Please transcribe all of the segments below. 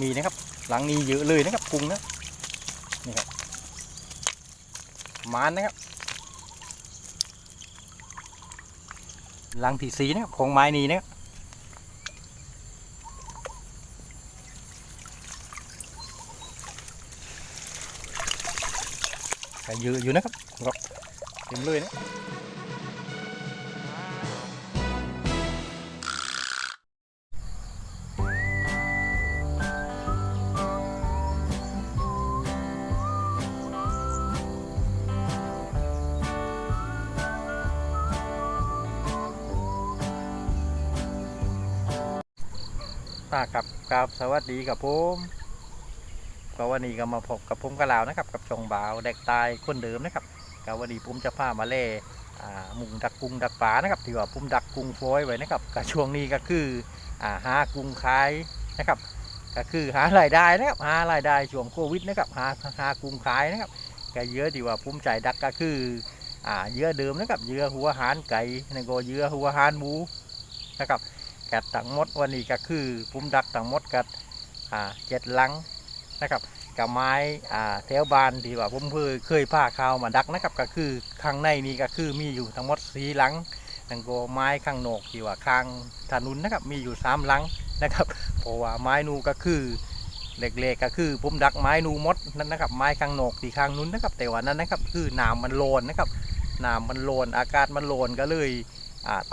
มีนะครับ หลังนี้เยอะเลยนะครับกุ้งนะนี่ครับมานนะครับ หลังที่สีนะครับของไม้นี้นะครับเยอะอยู่นะครับครับเต็มเลยนะ ป้าครับกับสวัสดีกับผมก็วันนี้ก็มาพบกับผมกะลาวนะครับ กับชงบ่าวแดกตายคนเดิมนะครับก็วันนี้ผมจะพามาเล่มุงดักกุ้งดักปลานะครับที่ว่าผมดักกุ้งฟอยไว้นะครับกับช่วงนี้ก็คือหากุ้งขายนะครับ ก็คือหารายได้นะครับหารายได้ช่วงโควิดนะครับหาหากุ้งขายนะครับก็เยอะดีว่าผมใจดักก็คือเยอะเดิมนะครับเยอะหัวหารไก่แล้วก็เยอะหัวหารหมูนะครับ กัดทั้งหมดวันนี้ก็คือพุ่มดักทั้งหมดกัดอ่าเจ็ดหลังนะครับกับไม้อ่าแถวบานที่ว่าผมเคยเคยพาข้าวมาดักนะครับก็คือข้างในนี้ก็คือมีอยู่ทั้งหมดสีหลังทั้งโกไม้ข้างโหนกที่ว่าข้างถนนนะครับมีอยู่สามหลังนะครับเพราะว่าไม้นูก็คือเล็กๆก็คือผมดักไม้นูมดนั่นนะครับไม้ข้างโหนกที่ข้างนู้นนะครับแต่ว่านั้นนะครับคือน้ำมันโลนนะครับน้ำมันโลนอากาศมันโลนก็เลย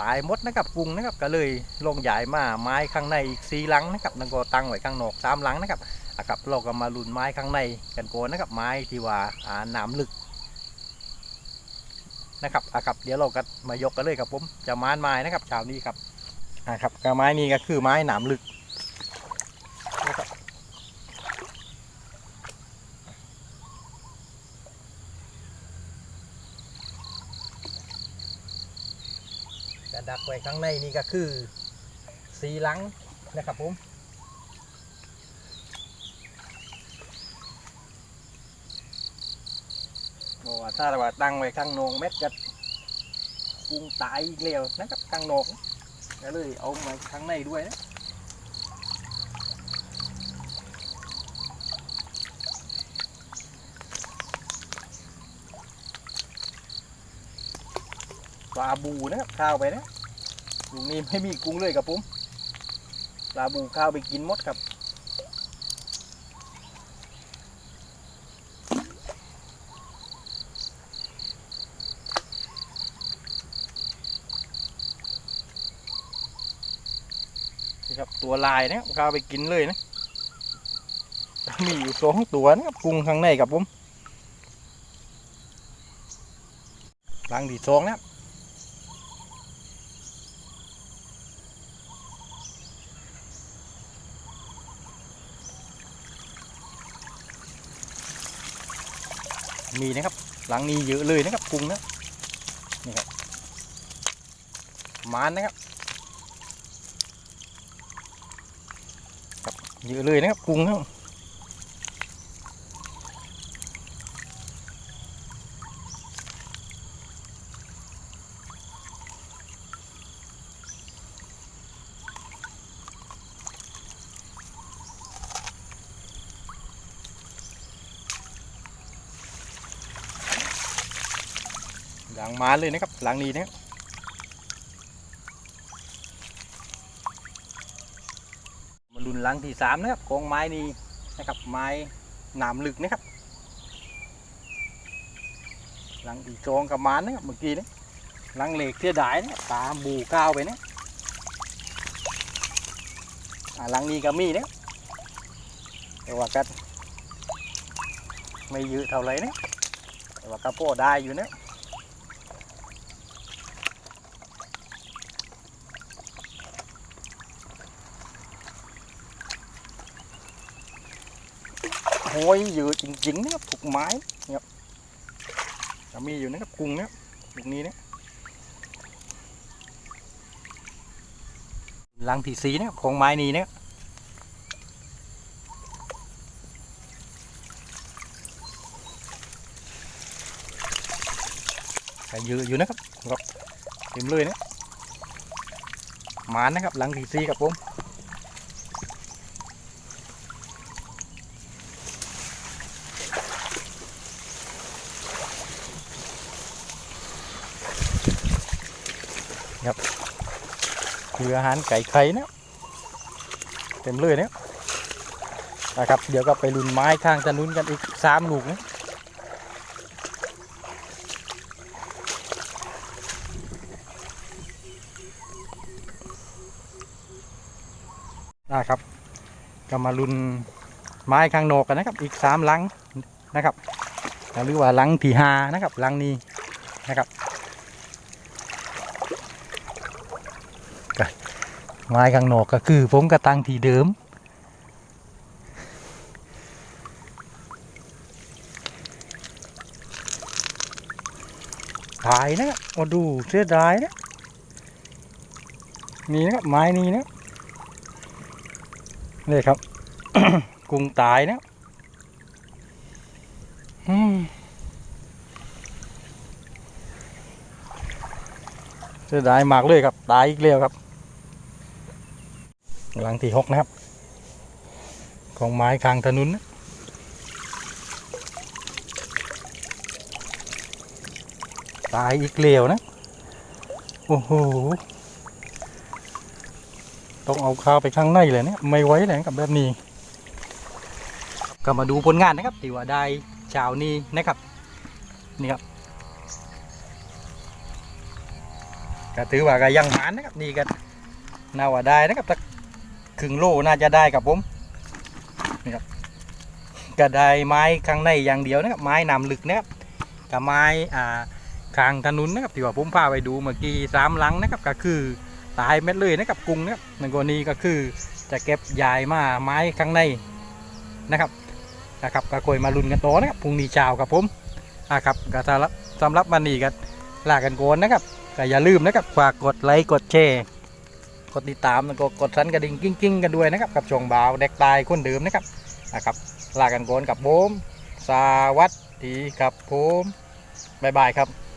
ตายหมดนะครับกุ้งนะครับก็เลยลงใหญ่มาไม้ข้างในอีกสีหลังนะครับนั่นก็ตั้งไว้ข้างนอกสามหลังนะครับอะครับเราก็มาลุนไม้ข้างในกันโกนนะครับไม้ที่ว่าอ่าน้ำลึกนะครับอะครับเดี๋ยวเราก็มายกกันเลยครับผมจะม้านไม้นะครับชาวนี้ครับอะครับกระไม้นี้ก็คือไม้หนามลึกนะครับะดักไว้ข้างในนี่ก็คือสีหลังนะครับผมบอกว่าถ้าว่าตั้งไว้ข้างนองเม็ดจะกุ้งตายเร็วนะครับข้างนอกก็เลยเอามาข้างในด้วยนะ ลาบูนะครับข้าวไปนะลุงนี้ไม่มีกุ้งเลยกับผมปลาบูข้าวไปกินหมดครับนี่ครับตัวลายนะครับข้าวไปกินเลยนะมีอยู่สองตัวนะครับกุ้งข้างในกับผมหลังที่สองนะครับ มีนะครับ หลังนี้เยอะเลยนะครับกุ้งนะนี่ครับมานนะครับเยอะเลยนะครับกุ้งนะ หลังมาเลยนะครับหลังนี้นะครับมาลุนหลังที่สามนะครับกองไม้นี้นะครับไม้หนามลึกนะครับ หลังที่จองกับมานนะครับเมื่อกี้นี่หลังเหล็กเสียดายนะตามบูก้าวไปนะหลังนี้ก็มีนะแต่ว่าก็ไม่เยอะเท่าไหร่นะแต่ว่าก็พอได้อยู่นะ โอ้ยเยอะจริงๆนะครับถูกไม้นะครับจะมีอยู่นะครับกุ้งนะครับลูกนี้นะหลังที่สีนะครับของไม้นี้นะครับก็เยอะอยู่นะครับครับเต็มเลยนะหมานนะครับหลังที่สีครับผม ครับ คืออาหารไก่ไข่นะเต็มเลยเนี่ยนะครับ เดี๋ยวก็ไปลุนไม้ข้างถนนกันอีกสามลูกนะนะครับ ก็มาลุนไม้ข้างนอกกันนะครับ อีกสามลังนะครับหรือว่าลังที่หานะครับลังนี้นะครับ ไม้ข้างนอกก็คือผมกระตังที่เดิม ตายนะมาดูเสียดายนะ นี่นะครับไม้นี้นะนี่ครับ กุ้งตายนะอืมเสียดายมากเลยครับ ตายอีกแล้วครับ หลังที่หกนะครับ ของไม้คางถนนนะตายอีกแล้วนะ โอ้โห ต้องเอาข้าวไปข้างในเลยเนี่ยไม่ไหวเลยกับแบบนี้ ก็มาดูผลงานนะครับที่ว่าได้ช้านี้นะครับ นี่ครับก็ถือว่าก็ยังหมานนะครับนี่ก็น่าว่าได้นะครับสัก ครึ่งโลน่าจะได้กับผมนี่ครับก็ไดไม้ข้างในอย่างเดียวนะครับไม้นำลึกนะครับกับไม้อ่าข้างถนนนะครับที่ว่าผมพาไปดูเมื่อกี้สามหลังนะครับก็คือตายเม็ดเลยนะครับกุ้งนะครับในกรณีก็คือจะเก็บยายมาไม้ข้างในนะครับนะครับก็คอยมาลุ้นกันต่อนะครับพรุ่งนี้เช้าครับผมอะครับก็สำหรับสำหรับวันนี้ก็ลากันโกนนะครับก็อย่าลืมนะครับฝากกดไลค์กดแชร์ กดติดตามแล้วก็กดสั่นกระดิ่งกิ้งๆกันด้วยนะครับกับช่องบ่าวเด็กตายคนเดิมนะครับนะครับลากันโกอนกับโบมสวัสดีครับผมบ๊ายบายครับ